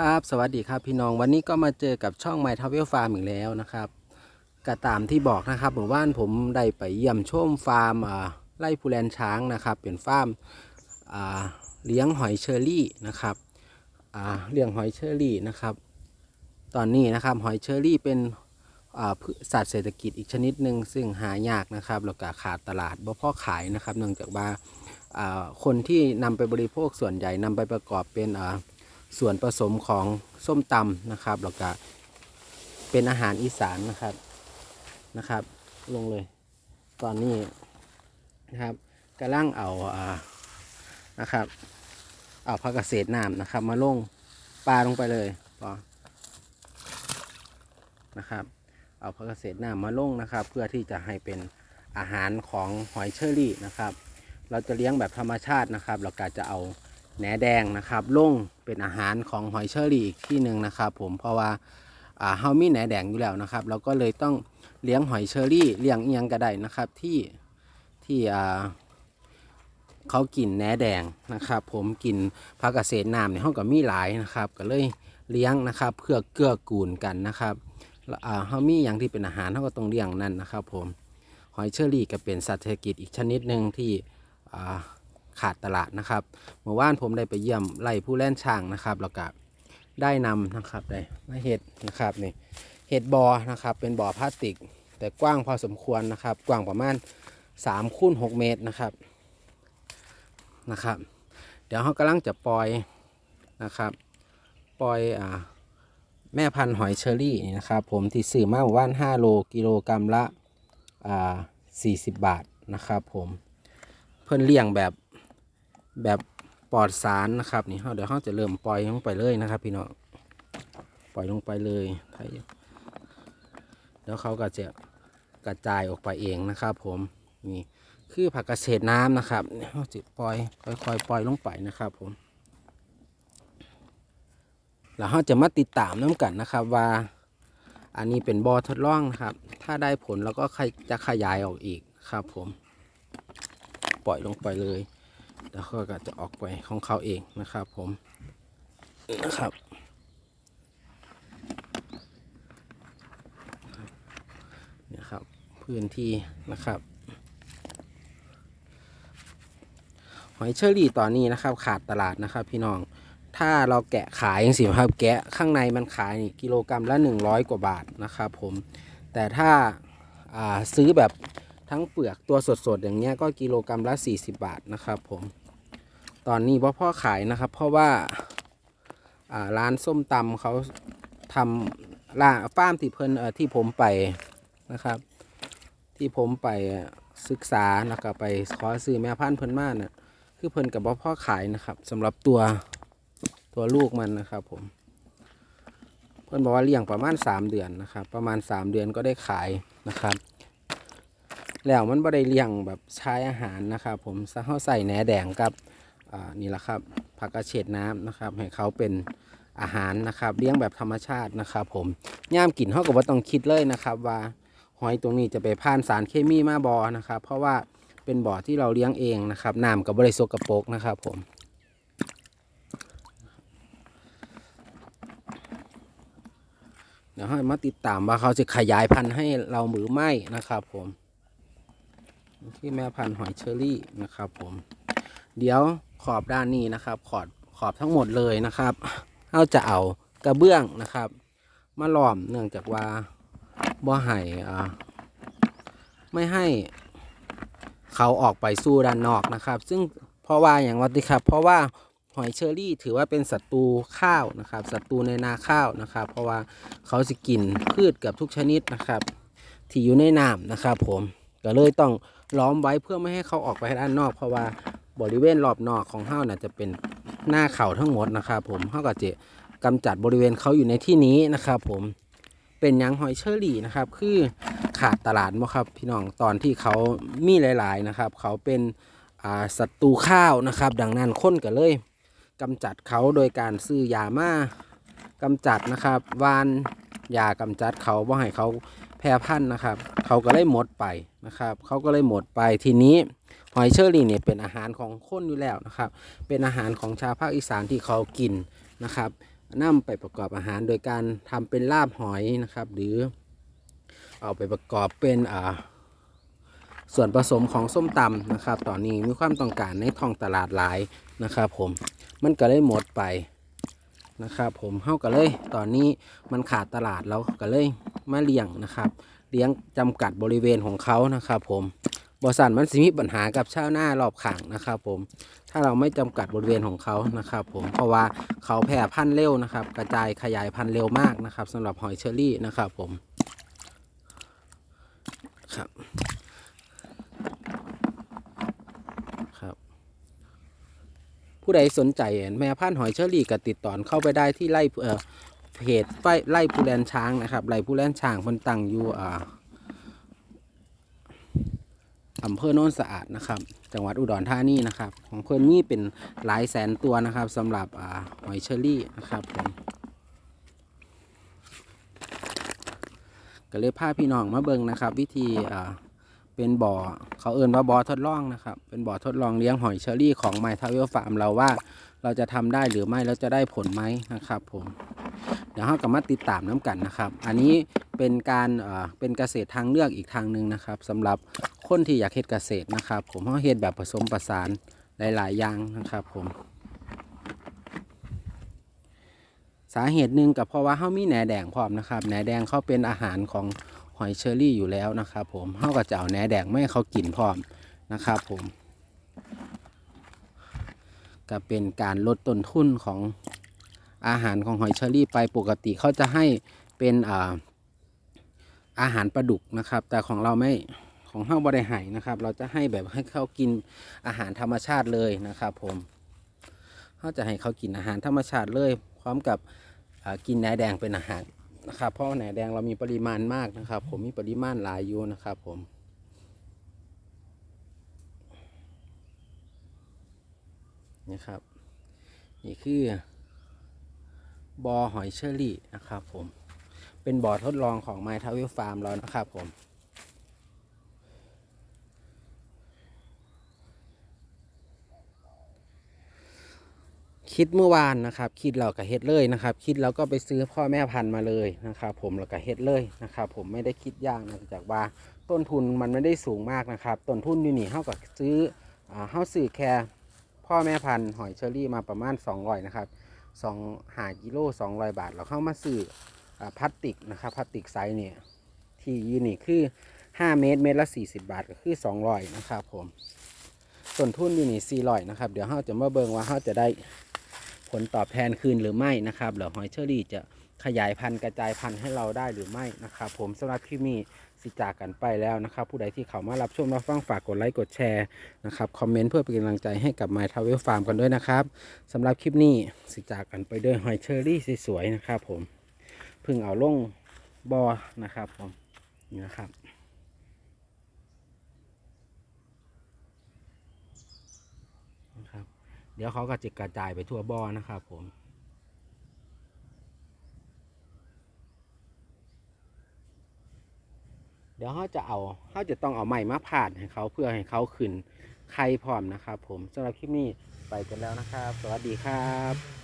ครับสวัสดีครับพี่น้องวันนี้ก็มาเจอกับช่อง My Travel Farm อีกแล้วนะครับก็ตามที่บอกนะครับหมู่บ้านผมได้ไปเยี่ยมชมฟาร์มอ่าไร่พูแลนช้างนะครับเป็นฟาร์มเลี้ยงหอยเชอรี่นะครับเลี้ยงหอยเชอรี่นะครับ ตอนนี้นะครับหอยเชอรี่เป็นสัตว์เศรษฐกิจอีกชนิดหนึ่งซึ่งหายากนะครับแล้วก็ขาดตลาดบ่พอขายนะครับเนื่องจากว่าคนที่นำไปบริโภคส่วนใหญ่นำไปประกอบเป็นอ่า ส่วนผสมของส้มตำนะครับแล้วก็เป็นอาหารอีสานนะครับนะครับ ลงเลย ตอนนี้นะครับกำลังเอาอ่านะครับเอาผักเกษตรน้ำนะครับ มาลงปลาลงไปเลยพอนะครับ เอาผักเกษตรน้ำมาลงนะครับ เพื่อที่จะให้เป็นอาหารของหอยเชอรี่นะครับ เราจะเลี้ยงแบบธรรมชาตินะครับ เราก็จะเอา แหนแดงนะครับลงเป็นอาหารของหอยเชอรี่อีกที่หนึ่งนะครับ ผมเพราะว่าอ่าเฮามีแหนแดงอยู่แล้วนะครับ เราก็เลยต้องเลี้ยงหอยเชอรี่เลี้ยงเอียงก็ได้นะครับที่ที่อ่าเขากินแหนแดงนะครับ ผมกินผักเกษตรน้ำในห้องก็มีหลายนะครับ ก็เลยเลี้ยงนะครับเพื่อเกื้อกูลกันนะครับแล้วอ่าเฮามีอย่างที่เป็นอาหารเขาก็ต้องเลี้ยงนั่นนะครับ ผมหอยเชอรี่ก็เป็นสัตว์เศรษฐกิจอีกชนิดหนึ่งที่อ่า ขาดตลาดนะครับเมื่อวานผมได้ไปเยี่ยมไร่ผู้แล่นช้างนะครับแล้วก็ได้นำนะครับได้มาเห็ดนะครับนี่เห็ดบอนะครับเป็นบ่อพลาสติก แต่กว้างพอสมควรนะครับ กว้างประมาณ3คูณ6เมตรนะครับนะครับ เดี๋ยวเขากำลังจะปล่อยนะครับ ปล่อยอ่าแม่พันธุ์หอยเชอรี่นี่นะครับ ผมที่ซื้อมาเมื่าน5โลกิโลกรัมละอ่า40 บาทนะครับ ผมเพิ่นเลี้ยงแบบ แบบปลอดสารนะครับนี่เราเดี๋ยวเราจะเริ่มปล่อยลงไปเลยนะครับ พี่น้องปล่อยลงไปเลยไทยแล้วเขาก็จะกระจายออกไปเองนะครับผมนี่คือผักกระเฉดน้ำนะครับเนี่ยเราจะปล่อยค่อยๆปล่อยลงไปนะครับผมแล้วเราจะมาติดตามน้ำกันนะครับว่า อันนี้เป็นบอทดลองนะครับ ถ้าได้ผลแล้วก็จะขยายออกอีกครับผม ปล่อยลงไปเลย แล้วเขาก็จะออกไปของเขาเองนะครับผมนะครับ เนี่ยครับพื้นที่นะครับ หอยเชอรี่ตอนนี้นะครับ ขาดตลาดนะครับพี่น้องถ้าเราแกะขายอย่างสิครับ แกะข้างในมันขายนี่กิโลกรัมละ 100 กว่าบาทนะครับผม แต่ถ้าอ่าซื้อแบบ ทั้งเปลือกตัวสดๆอย่างเงี้ยก็กิโลกรัมละ 40 บาทนะครับผมตอนนี้พ่อพ่อขายนะครับ เพราะว่าร้านส้มตำเขาทำร้านฟาร์มที่เพิ่นที่ผมไปนะครับ ที่ผมไปศึกษาแล้วก็ไปขอซื้อแม่พันธุ์เพิ่นมาน่ะคือเพิ่นกับพ่อพ่อขายนะครับสำหรับตัวตัวลูกมันนะครับผมเพิ่นบอกว่าเลี้ยงประมาณ 3 เดือนนะครับ ประมาณ 3 เดือนก็ได้ขายนะครับ แล้วมันบ่ได้เลี้ยงแบบใช้อาหารนะครับผมเฮาใส่แหนแดงกับนี่แหละครับผักกระเฉดน้ำนะครับ ให้เขาเป็นอาหารนะครับเลี้ยงแบบธรรมชาตินะครับผมย่ามกินเขาก็บ่ต้องคิดเลยนะครับว่าหอยตรงนี้จะไปผ่านสารเคมีมาบอนะครับ เพราะว่าเป็นบ่อที่เราเลี้ยงเองนะครับน้ำกับบริสกระโปกนะครับผมเดี๋ยวให้มาติดตามว่าเขาจะขยายพันธุ์ให้เราหรือไม่นะครับผม ที่แม่พันธุ์หอยเชอรี่นะครับ ผม เดี๋ยวขอบด้านนี้นะครับ ขอบขอบทั้งหมดเลยนะครับเราจะเอากระเบื้องนะครับ มาล้อมเนื่องจากว่าบ่ให้อ่าไม่ให้เขาออกไปสู่ด้านนอกนะครับ ซึ่งเพราะว่าอย่างว่าติครับ เพราะว่าหอยเชอรี่ถือว่าเป็นศัตรูข้าวนะครับศัตรูในนาข้าวนะครับ เพราะว่าเขาจะกินพืชเกือบทุกชนิดนะครับ ที่อยู่ในน้ำนะครับผม ก็เลยต้องล้อมไว้เพื่อไม่ให้เขาออกไปด้านนอก เพราะว่าบริเวณรอบนอกของเฮ้าน่ะจะเป็นหน้าเขาทั้งหมดนะครับผมเฮ้าก็จะกำจัดบริเวณเขาอยู่ในที่นี้นะครับผมเป็นยังหอยเชอรี่นะครับ คือขาดตลาดมั้ครับ พี่น้องตอนที่เขามีหลาย ๆนะครับ เขาเป็นศัตรูข้าวนะครับ ดังนั้นค้นก็เลยกำจัดเขาโดยการซื้อยามากำจัดนะครับวานยากำจัดเขาบ่ให้เขาแพร่พันธุ์นะครับ เขาก็เลยหมดไป นะครับเขาก็เลยหมดไปทีนี้หอยเชอรี่เนี่ยเป็นอาหารของคนอยู่แล้วนะครับ เป็นอาหารของชาวภาคอีสานที่เขากินนะครับนำไปประกอบอาหารโดยการทำเป็นลาบหอยนะครับ หรือเอาไปประกอบเป็นอ่าส่วนผสมของส้มตำนะครับ ตอนนี้มีความต้องการในท้องตลาดหลายนะครับ ผมมันก็เลยหมดไปนะครับ ผมเฮาก็เลย ตอนนี้มันขาดตลาดเราก็เลยมาเลี้ยงนะครับ เลี้ยงจำกัดบริเวณของเขานะครับ ผมบริษัทมันสิมีปัญหากับชาวหน้ารอบข้างนะครับ ผม ถ้าเราไม่จำกัดบริเวณของเขานะครับ ผมเพราะว่าเขาแพร่พันธุ์เร็วนะครับ กระจายขยายพันธุ์เร็วมากนะครับสำหรับหอยเชอรี่นะครับ ผมครับครับผู้ใดสนใจแม่พันธุ์หอยเชอรี่ก็ติดต่อเข้าไปได้ที่ไร่ เพจไฟไร่ผู้แลนช้างนะครับไร่ผู้แลนช้างมันตั้งอยู่อ่าอำเภอโน้นสะอาดนะครับ จังหวัดอุดรธานีนะครับ ของเพื่อนมีเป็นหลายแสนตัวนะครับสำหรับอ่าหอยเชอรี่นะครับผมก็เลยพาพี่น้องมาเบิ่งนะครับ วิธีอ่าเป็นบ่อเขาเอิ่นว่าบ่อทดลองนะครับ เป็นบ่อทดลองเลี้ยงหอยเชอรี่ของไมทาเวลฟาร์มเราว่าเราจะทำได้หรือไม่แล้วจะได้ผลไหมนะครับผม เดี๋ยวเรากลับมาติดตามน้ำกันนะครับ อันนี้เป็นการเอ่อเป็นเกษตรทางเลือกอีกทางหนึ่งนะครับสำหรับคนที่อยากเฮ็ดเกษตรนะครับ ผมเขาเฮ็ดแบบผสมผสานหลาย ๆ อย่างนะครับผมสาเหตุหนึ่งกับเพราะว่าเขามีแหนแดงพร้อมนะครับแหนแดงเขาเป็นอาหารของหอยเชอรี่อยู่แล้วนะครับผมเขาก็จะเอาแหนแดงไม่ให้เขากินพร้อมนะครับผมก็เป็นการลดต้นทุนของ อาหารของหอยเชอรี่ไปปกติเขาจะให้เป็นอ่าอาหารปลาดุกนะครับ แต่ของเราไม่ของเฮาบริหายนะครับ เราจะให้แบบให้เขากินอาหารธรรมชาติเลยนะครับ ผมเขาจะให้เขากินอาหารธรรมชาติเลย พร้อมกับกินแหนแดงเป็นอาหารนะครับ เพราะแหนแดงเรามีปริมาณมากนะครับ ผมมีปริมาณหลายอยู่นะครับ ผมนี่ครับ นี่คือ บอหอยเชอรี่นะครับผม เป็นบ่อทดลองของ My t r a v e l Farm แล้วนะครับผม คิดเมื่อวานนะครับ คิดเราก็เฮ็ดเลยนะครับ คิดเราก็ไปซื้อพ่อแม่พันธุ์มาเลยนะครับ ผมเราก็เฮ็ดเลยนะครับ ผมไม่ได้คิดยากนะจากว่าต้นทุนมันไม่ได้สูงมากนะครับ ต้นทุนอยู่นี่เท่ากับซื้อเอ่าเฮาซื้อแค่พ่อแม่พันธุ์หอยเชอรี่มาประมาณ 200นะครับ สองหากิโลสองร้อยบาท เราเข้ามาซื้ออพลาสติกนะครับพลาสติกไซส์เนี่ยที่ยูนี่คือ5เมตรเมตรละ40บาทก็คือ200นะครับผมต้นทุนยู่นี่400นะครับเดี๋ยวเราจะมาเบิ่งว่าเราจะได้ผลตอบแทนคืนหรือไม่นะครับเหลือหอยเชอรี่จะขยายพันธุ์กระจายพันธุ์ให้เราได้หรือไม่นะครับผมสำหรับคลิปนี้ สิจากกันไปแล้วนะครับ ผู้ใดที่เขามารับชมรับฟังฝากกดไลค์กดแชร์นะครับคอมเมนต์เพื่อเป็นกำลังใจให้กับ My Travel Farm กันด้วยนะครับสำหรับคลิปนี้สิจากกันไปด้วยหอยเชอรี่สวยๆนะครับผมเพิ่งเอาลงบอนะครับผมนี่นะครับนะครับ เดี๋ยวเขาก็จะกระจายไปทั่วบอนะครับผม เดี๋ยวเขาจะเอาเขาจะต้องเอาไม้มาผ่านให้เขาเพื่อให้เขาขึ้นไข่พร้อมนะครับ ผมสำหรับคลิปนี้ไปกันแล้วนะครับ สวัสดีครับ